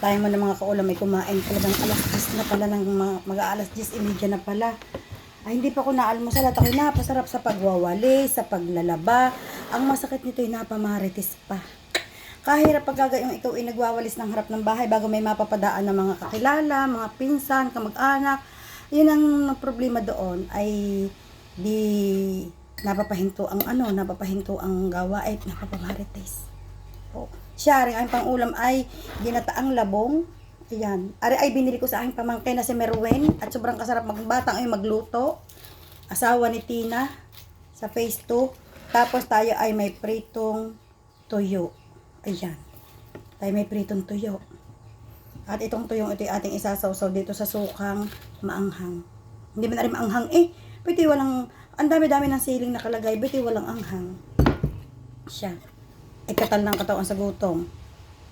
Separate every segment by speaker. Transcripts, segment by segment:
Speaker 1: tayo mo ng mga kaulam may kumain talagang alas 10 na pala ng mag-aalas 10 imedya na pala. Ay, hindi pa ako naalmusal at ako'y napasarap sa pagwawali, sa paglalaba. Ang masakit nito ay napamaritis pa. Kahirap pag yung ikaw ay nagwawalis ng harap ng bahay bago may mapapadaan ng mga kakilala, mga pinsan, kamag-anak. Yun ang problema doon ay di napapahinto ang ano, napapahinto ang gawa ay napapamarites. Siya rin ang pangulam ay ginataang labong. Ayan. Ari ay binili ko sa aking pamangkin na si Merwen at sobrang kasarap magbatang ay magluto. Asawa ni Tina sa phase 2. Tapos tayo ay may pritong tuyo. Ayan. Tayo may pritong tuyo. At itong tuyong ito ating isasawsaw dito sa sukang maanghang. Hindi man na rin maanghang eh. Pwede walang, ang dami-dami ng siling nakalagay. Pwede walang anghang. Siya. Ay katal ng katawan sa gutom.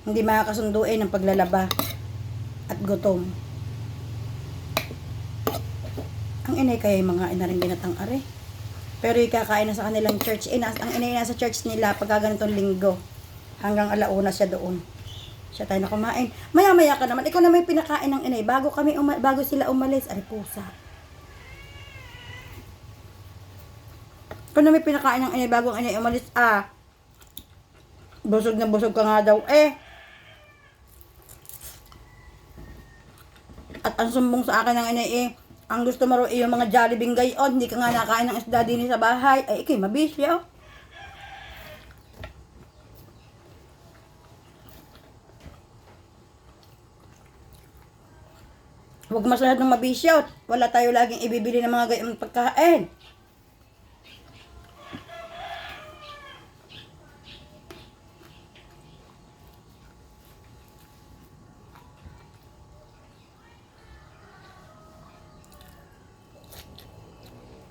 Speaker 1: Hindi makakasunduin ng paglalaba at gutom. Ang inay kaya yung mga ina rin binatang are. Pero yung kakain na sa kanilang church, eh, nas- ang inay nasa church nila pagka ganitong linggo. Hanggang alauna siya doon. Siya tayo na kumain. Maya-maya ka naman. Ikaw na may pinakain ng inay. Bago kami uma- bago sila umalis. Ari pusa. Ikaw na may pinakain ng inay bago ang inay umalis. Ah. Busog na busog ka nga daw. Eh. At ang sumbong sa akin ng inay eh. Ang gusto mo raw eh, yung mga Jollibee gayon. Hindi ka nga nakain ng isda din sa bahay. Ay, ikay, mabisyo. Huwag masyadong mabisyo. Wala tayo laging ibibili ng mga gayong pagkain.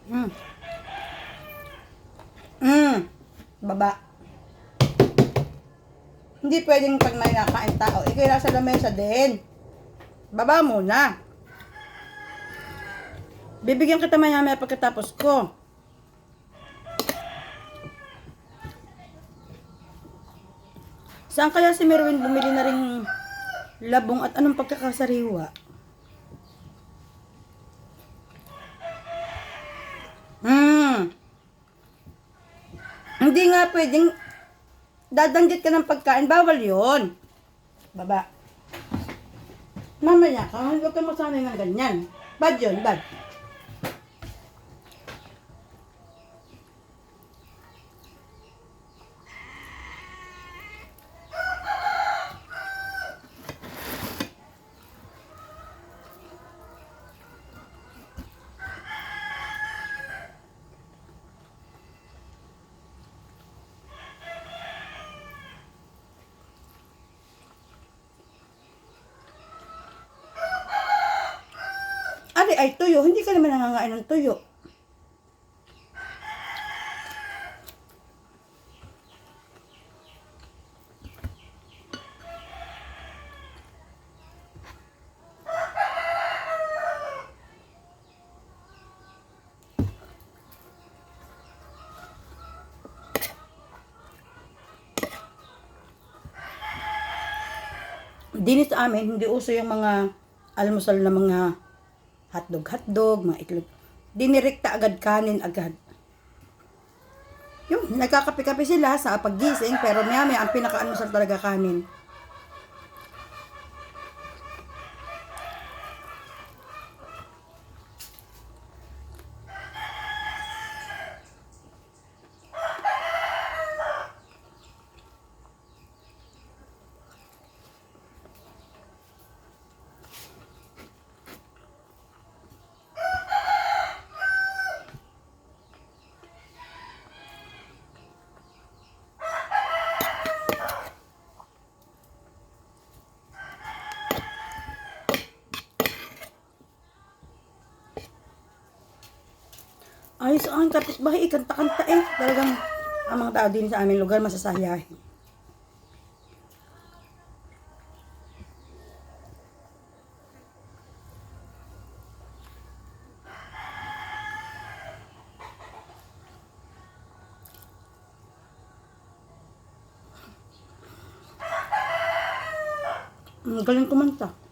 Speaker 1: Mm. Mm. Baba. Hindi pwedeng pag may nakain tao, ikaw nasa lamesa din. Baba muna. Bibigyan kita maya maya pagkatapos ko. Saan kaya si Merwin bumili na ring labong at anong pagkakasariwa? Nga pwedeng dadanggit ka ng pagkain. Bawal yon. Baba. Mamaya ka, huwag ka masanay ng ganyan. Bad yun, bad. Ari ay tuyo, hindi ka naman nangangain ng tuyo. Dinis amin, hindi uso yung mga almusal na mga hotdog-hotdog, mga itlog. Dinirekta agad kanin agad. Yung, nagkakape-kape sila sa paggising, pero maya maya ang pinaka-almusal talaga kanin. Ayos ang kapitbahay, kanta-kanta eh. Talagang ang mga tao din sa aming lugar masasayahin. Ang galing kumanta.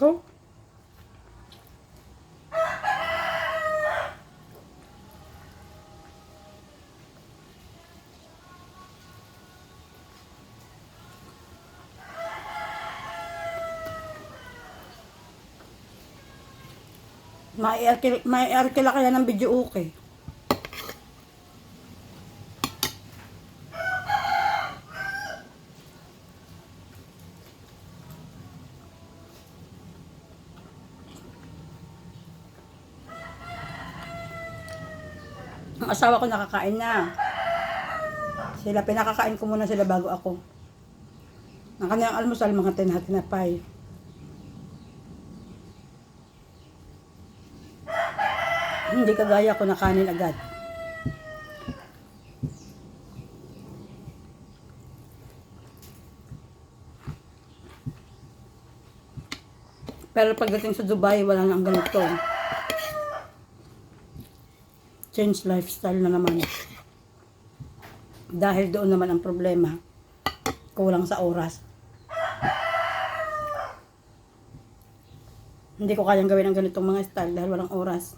Speaker 1: Ikaw? Mai-arkila mai kaya ng video okay. Ang asawa ko nakakain na. Sila, pinakakain ko muna sila bago ako. Ang kanilang almusal, mga tinatinapay. Hindi kagaya ko na kanin agad. Pero pagdating sa Dubai, wala nang ganito. Change lifestyle na naman. Dahil doon naman ang problema. Kulang sa oras. Hindi ko kayang gawin ang ganitong mga style dahil walang oras.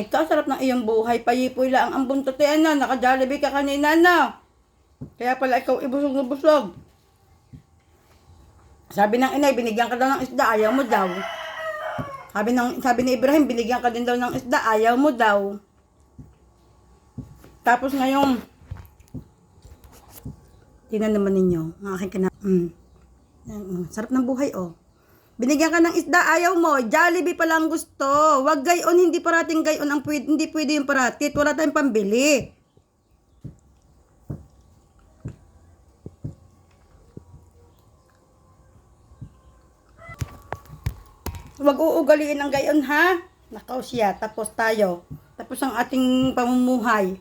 Speaker 1: Ay, kasarap ng iyong buhay. Payipoy lang ang buntot yan na. Naka-jollibee ka kanina na. Kaya pala ikaw ibusog na busog. Sabi ng inay, binigyan ka daw ng isda, ayaw mo daw. Sabi, ng, sabi ni Ibrahim, binigyan ka din daw ng isda, ayaw mo daw. Tapos ngayon, tingnan naman ninyo, ang aking kana... Mm. Mm. Sarap ng buhay, oh. Binigyan ka ng isda, ayaw mo. Jollibee pa lang gusto. Wag gayon, hindi parating gayon ang pwede, hindi pwede yung paratit. Wala tayong pambili. Wag uugaliin ang gayon, ha? Nakaw siya, tapos tayo. Tapos ang ating pamumuhay.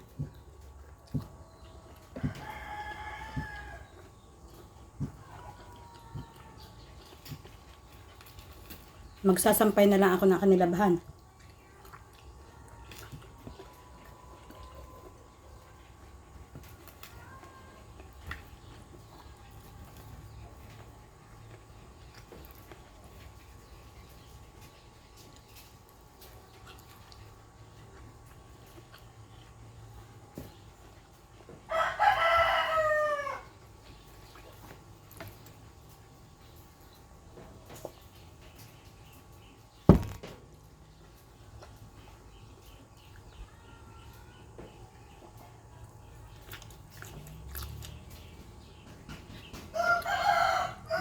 Speaker 1: Magsasampay na lang ako ng kanilabahan.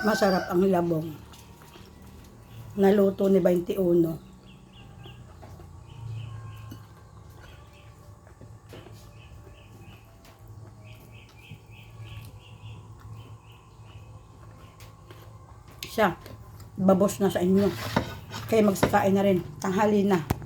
Speaker 1: Masarap ang labong. Naluto ni 21. Siya, babos na sa inyo. Kaya magsakain na rin. Tanghali na.